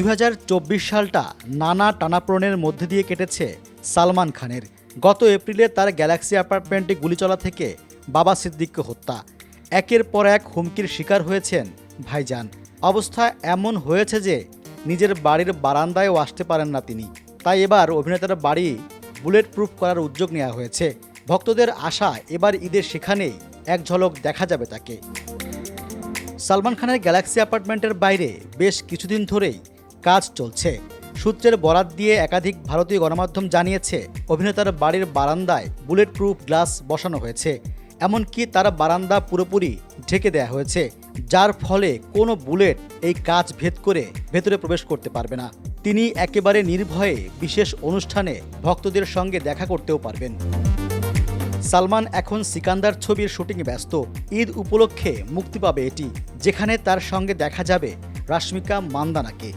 দু হাজার চব্বিশ সালটা নানা টানাপ্রণের মধ্যে দিয়ে কেটেছে সালমান খানের। গত এপ্রিলে তার গ্যালাক্সি অ্যাপার্টমেন্টে গুলি চলা থেকে বাবা সিদ্দিককে হত্যা। একের পর এক হুমকির শিকার হয়েছেন ভাইজান। অবস্থা এমন হয়েছে যে নিজের বাড়ির বারান্দায়ও আসতে পারেন না তিনি। তাই এবার অভিনেতার বাড়ি বুলেট প্রুফ করার উদ্যোগ নেওয়া হয়েছে। ভক্তদের আশা এবার ঈদের সেখানেই এক ঝলক দেখা যাবে তাকে। সালমান খানের গ্যালাক্সি অ্যাপার্টমেন্টের বাইরে বেশ কিছুদিন ধরেই কাজ চলছে। সূত্রের বরাত দিয়ে একাধিক ভারতীয় গণমাধ্যম জানিয়েছে, অভিনেতার বাড়ির বারান্দায় বুলেট প্রুফ গ্লাস বসানো হয়েছে। এমনকি তার বারান্দা পুরোপুরি ঢেকে দেওয়া হয়েছে, যার ফলে কোনো বুলেট এই কাজ ভেদ করে ভেতরে প্রবেশ করতে পারবে না। তিনি একেবারে নির্ভয়ে বিশেষ অনুষ্ঠানে ভক্তদের সঙ্গে দেখা করতেও পারবেন। সালমান এখন সিকান্দার ছবির শুটিংয়ে ব্যস্ত। ঈদ উপলক্ষে মুক্তি পাবে এটি, যেখানে তার সঙ্গে দেখা যাবে রাশ্মিকা মান্দানাকে।